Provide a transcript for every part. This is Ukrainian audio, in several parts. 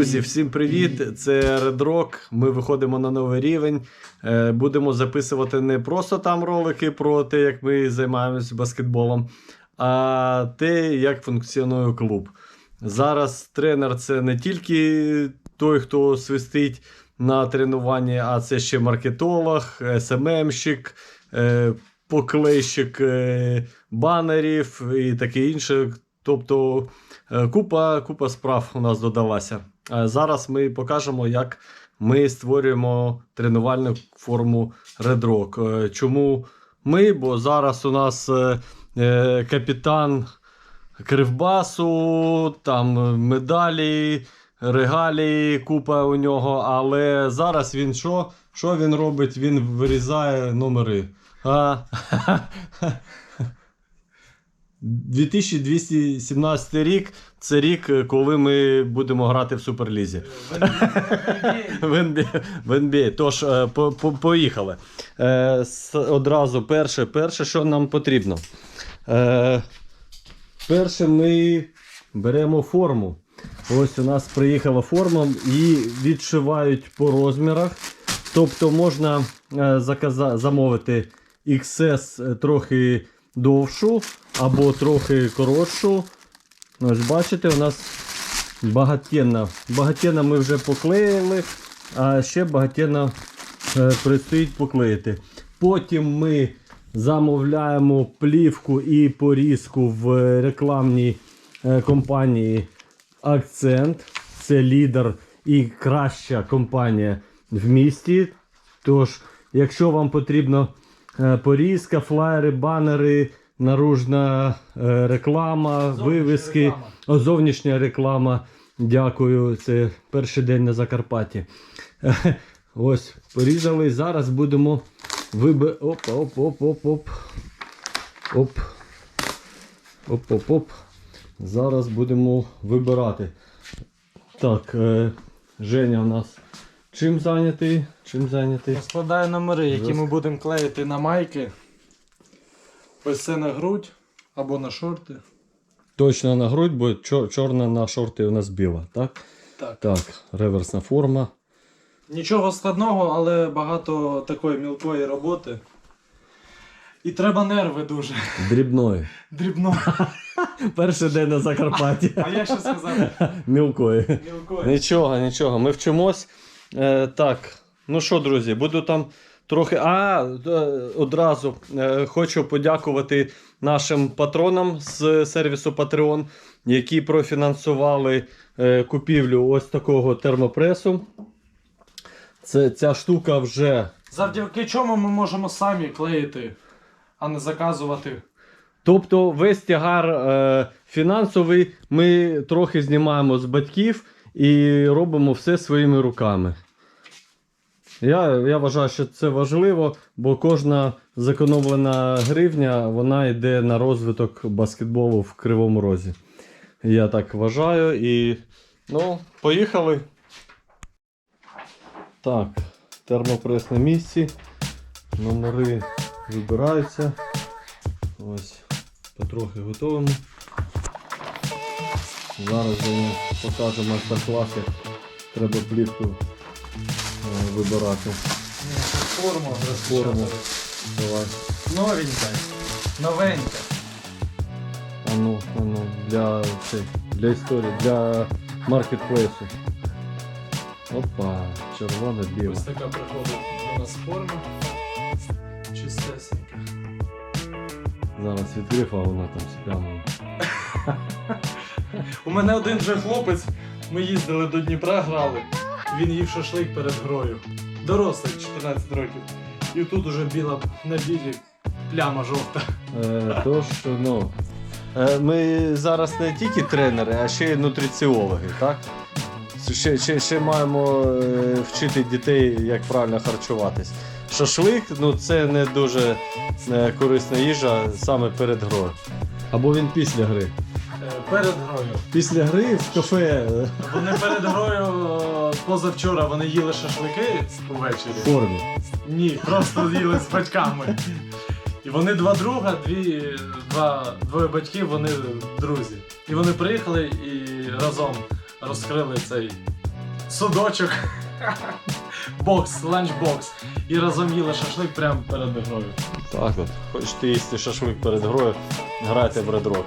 Друзі, всім привіт! Це Red Rock. Ми виходимо на новий рівень. Е, Будемо записувати не просто там ролики про те, як ми займаємось баскетболом, а те, як функціонує клуб. Зараз тренер це не тільки той, хто свистить на тренуванні, а це ще маркетолог, СММщик, е, поклейщик е, банерів і таке інше. Тобто Купа, купа справ у нас додалася. Е, Зараз ми покажемо, як ми створюємо тренувальну форму. Е, Чому ми? Бо зараз у нас е, е, капітан Кривбасу, там медалі, регалії, купа у нього. Але зараз він що? Що він робить? Він вирізає номери. А, 2217 рік це рік, коли ми будемо грати в Суперлізі. В NBA. Тож, е, по, по, поїхали. Е, одразу перше, перше, що нам потрібно. Е, перше, ми беремо форму. Ось у нас приїхала форма, її відшивають по розмірах. Тобто можна е, заказа, замовити XS трохи довшу або трохи коротшу. Ось бачите, у нас багатенна. Багатенна ми вже поклеїли, а ще багатенна е, предстоїть поклеїти. Потім ми замовляємо плівку і порізку в рекламній е, компанії Акцент. Це лідер і краща компанія в місті. Тож, якщо вам потрібно порізка, флаєри, банери, наружна е, реклама, вивіски, реклама. О, зовнішня реклама. Дякую. Це перший день на Закарпатті. Ось, порізали. Зараз будемо виби... Оп, оп, оп, оп, оп. Оп. Оп, оп, оп. Зараз будемо вибирати. Так, е, Женя у нас чим зайнятий? Чим зайнятий? Складаю номери, які Жорстко. ми будемо клеїти на майки. Ось це на грудь або на шорти. Точно на грудь, бо чор- чорна на шорти у нас біла, так? Так. Так, реверсна форма. Нічого складного, але багато такої мілкої роботи. І треба нерви дуже. Дрібної. Дрібно. Перший день на Закарпатті. А я ще сказав Мілкої. мілкої. Нічого, нічого. Ми вчимось. Е, так, ну що, друзі, буду там трохи. А, е, одразу е, хочу подякувати нашим патронам з сервісу Patreon, які профінансували е, купівлю ось такого термопресу. Це, ця штука вже Завдяки чому ми можемо самі клеїти, а не заказувати. Тобто весь тягар е, фінансовий ми трохи знімаємо з батьків і робимо все своїми руками. Я, я вважаю, що це важливо, бо кожна зекономлена гривня вона йде на розвиток баскетболу в Кривому Розі. Я так вважаю і. Ну, поїхали. Так, термопрес на місці. Номери вибираються. Ось, потрохи готуємо. Зараз ми покажемо майстер-клас, як треба плівку е, вибирати. Форму. Форму. Давай. Новенька. Новенька. А ну, а ну, для, цей, для історії, для маркетплейсу. Опа, червона біла. Ось така приходить до нас форма. Чистесенька. Зараз відкрив, а вона там спрямо. У мене один же хлопець, ми їздили до Дніпра, грали. Він їв шашлик перед грою. Дорослий, 14 років. І тут уже біла на білі пляма жовта. Е, тож, ну. Е, ми зараз не тільки тренери, а ще й нутриціологи, так? Ще, ще, ще маємо е, вчити дітей, як правильно харчуватись. Шашлик ну, це не дуже корисна їжа саме перед грою. Або він після гри. Перед грою. Після гри в кафе Вони перед грою е, позавчора вони їли шашлики в увечері. формі. Ні, просто їли з батьками. І вони два друга, дві, два, двоє батьків, вони друзі. І вони приїхали і разом розкрили цей судочок, бокс, ланчбокс. І разом їли шашлик прямо перед грою. Так от. Хочете їсти шашлик перед грою, грайте в Red Rock.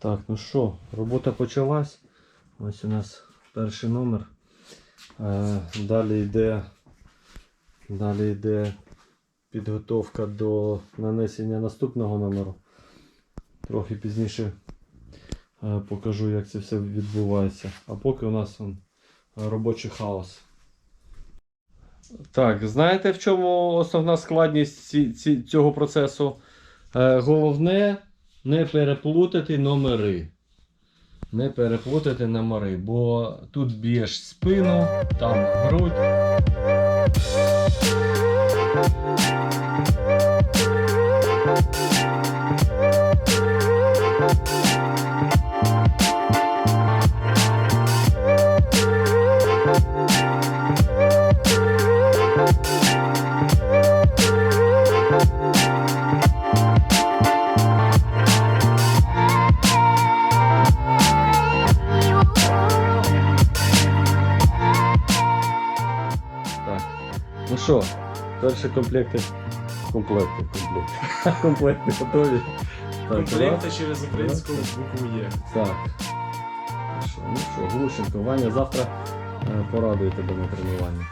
Так, ну що, робота почалась. Ось у нас перший номер. Е, далі йде, далі йде підготовка до нанесення наступного номеру. Трохи пізніше е, покажу, як це все відбувається. А поки у нас робочий хаос. Так, знаєте, в чому основна складність цього процесу? Е, головне не переплутати номери. Не переплутати номери, бо тут б'єш спину, там грудь. Перші комплекти. Комплекти, комплекти. Комплекти готові. Комплекти через українську букву Є. Так. Ну що, ну що, Глушенко, Ваня завтра е, порадує тебе на тренуванні.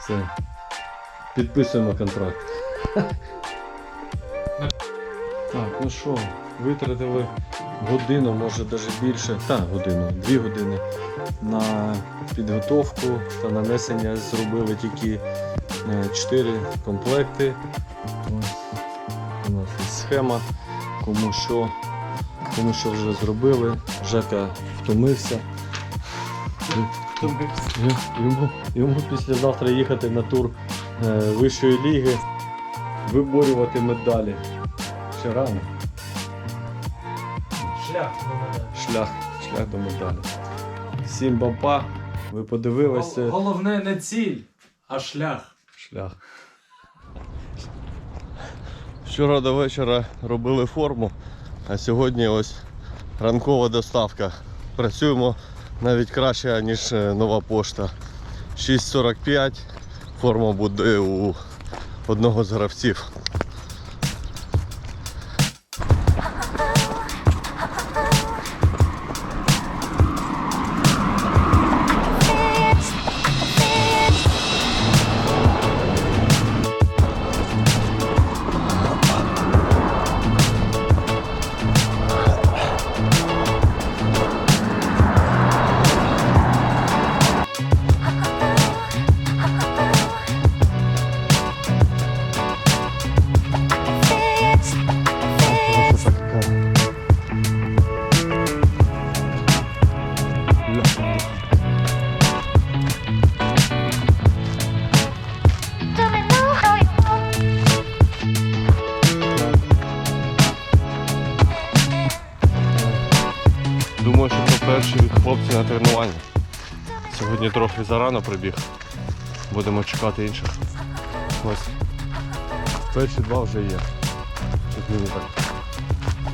Все. Підписуємо контракт. Так, ну що, витратили годину, може навіть більше. Та, годину, дві години на підготовку та нанесення зробили тільки 4 комплекти. Ось у нас є схема, кому що, кому що вже зробили. Жека втомився. Йому, йому післязавтра їхати на тур е, вищої ліги, виборювати медалі. Ще рано. Шлях до медалі. Шлях, шлях до медалі. Всім бампа. Ви подивилися. Головне не ціль, а шлях. Шлях. Вчора до вечора робили форму, а сьогодні ось ранкова доставка. Працюємо навіть краще, ніж е, нова пошта. 6.45. Форма буде у одного з гравців. Думаю, що це перші хлопці на тренування. Сьогодні трохи зарано прибіг. Будемо чекати інших. Ось. Перші два вже є. Щось мені так.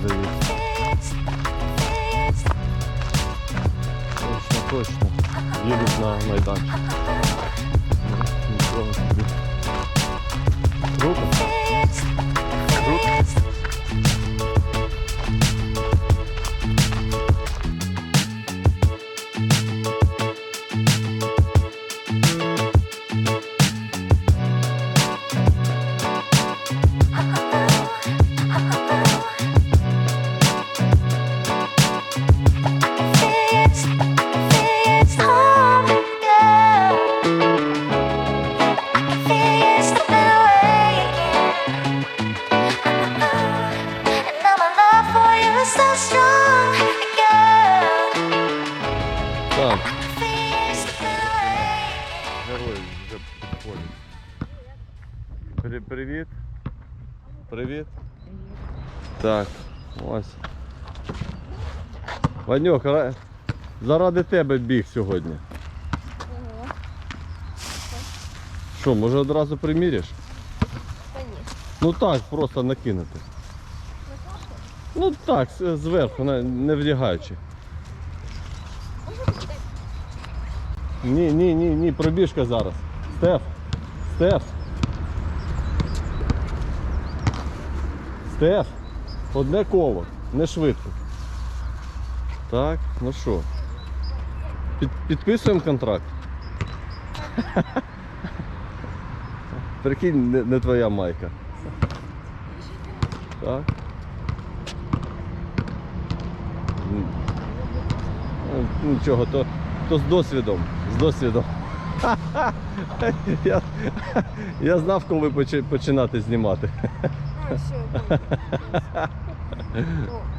Здається. Точно. Їдуть на майданчик. Нічого. Круто. Привіт. Привіт. Так, ось. Ра- заради тебе біг сьогодні. Що, може одразу ні. Ну так, просто накинути. Ну так, зверху, не вдягаючи. Ні, ні, ні, ні, пробіжка зараз. Стеф, Стеф. Стеф, одне коло, не швидко. Так, ну що? Під, підписуємо контракт. Прикинь, не, не твоя майка. Так. Ну, Нічого, то, то з досвідом. З досвідом. Я, я знав, коли починати знімати. О,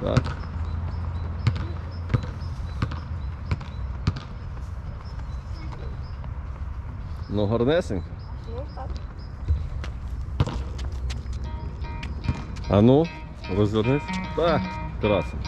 Так. Ну, гарнесенько. ну так. А ну, розвернись. Так, красиво.